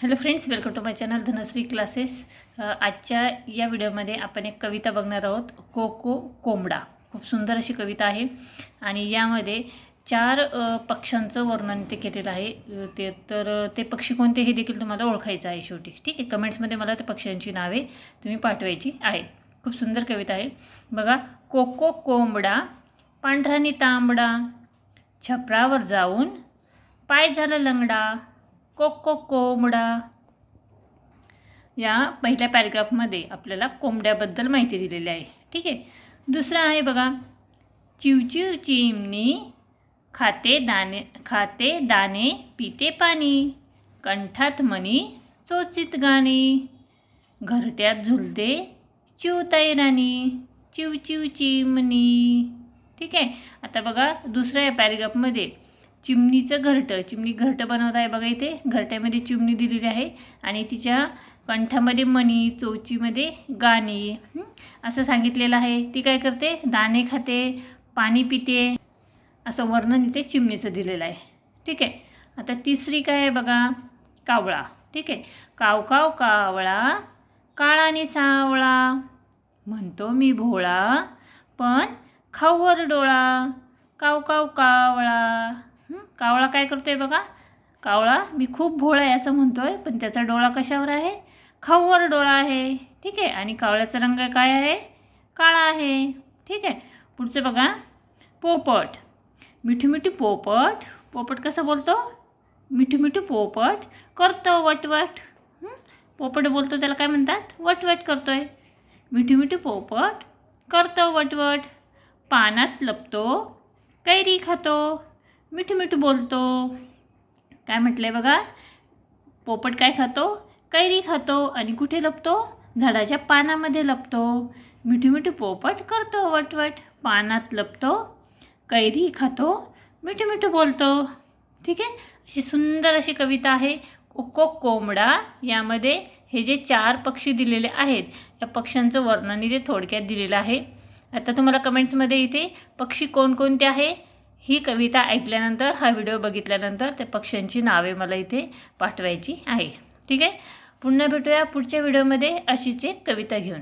Hello friends welcome to my channel Dhanashree classes. आजच्या या व्हिडिओमध्ये आपण एक कविता बघणार आहोत कोको कोंबडा. खूप सुंदर अशी कविता आहे. आणि यामध्ये चार पक्ष्यांचं वर्णन ते केलेलं आहे. ते तर ते पक्षी कोणते हे देखील तुम्हाला ओळखायचं आहे शेवटी. ठीक आहे कमेंट्समध्ये मला त्या पक्ष्यांची नावे तुम्ही पाठवायची आहे खूप सुंदर कविता आहे. बघा कोको कोंबडा पांढरानी तांबडा छपरावर जाऊन पाय झाला लंगडा कोको कोंबडा या पहिल्या पॅरेग्राफमध्ये आपल्याला कोंबड्याबद्दल माहिती दिलेली आहे. ठीक आहे? दुसरं आहे बघा. चिवचिव चिमणी खाते दाणे खाते दाणे पिते पाणी. कंठात मणी चोचित गाणी. घरट्यात झुलते चिवताई राणी. चिवचिव चिमणी ठीक आहे? आता बघा दुसऱ्या पॅरेग्राफमध्ये चिमणीचं घरटं चिमणी घरटं बनवत आहे बघा इथे. घरट्यामध्ये चिमणी दिलेली आहे आणि तिच्या कंठामध्ये मणी चोचीमध्ये गाणी असं सांगितलेलं आहे. ती काय करते? दाणे खाते पाणी पिते असं वर्णन इथे चिमणीचं दिलेलं आहे. ठीक आहे? आता तिसरी काय आहे बघा? कावळा. ठीक आहे? काव काव कावळा काळाने सावळा. म्हणतो मी भोळा पण खाऊवर डोळा. काव काव कावळा. कावळा काय करतो आहे बघा. कावळा मी खूप भोळा आहे असं म्हणतो आहे पण त्याचा डोळा कशावर आहे? खाऊवर डोळा आहे. ठीक आहे? आणि कावळ्याचा रंग काय आहे? काळा आहे. ठीक आहे? पुढचं बघा. पोपट. मिठू मिठू पोपट. पोपट कसं बोलतो? मिठू मिठू पोपट करतो वटवट. पोपट बोलतो त्याला काय म्हणतात? वटवट करतो आहे मिठी मिठी पोपट करतो वटवट. पानात लपतो कैरी खातो. मिठू मिठू बोलतो. काय म्हटलंय बघा? पोपट काय खातो? कैरी खातो आणि कुठे लपतो? झाडाच्या पानामध्ये लपतो. मिठू मिठू पोपट करतो वटवट पानात लपतो. कैरी खातो मिठू मिठू बोलतो. ठीक आहे? अशी सुंदर अशी कविता आहे. कोको कोंबडा यामध्ये हे जे चार पक्षी दिलेले आहेत या पक्ष्यांचं वर्णन इथे थोडक्यात दिलेलं आहे. आता तुम्हाला कमेंट्समध्ये इथे पक्षी कोणकोणते आहे? ही कविता ऐकल्यानंतर हा व्हिडिओ बघितल्यानंतर त्या पक्ष्यांची नावे मला इथे पाठवायची आहे. ठीक आहे? पुन्हा भेटूया पुढच्या व्हिडिओमध्ये अशीच एक कविता घेऊन.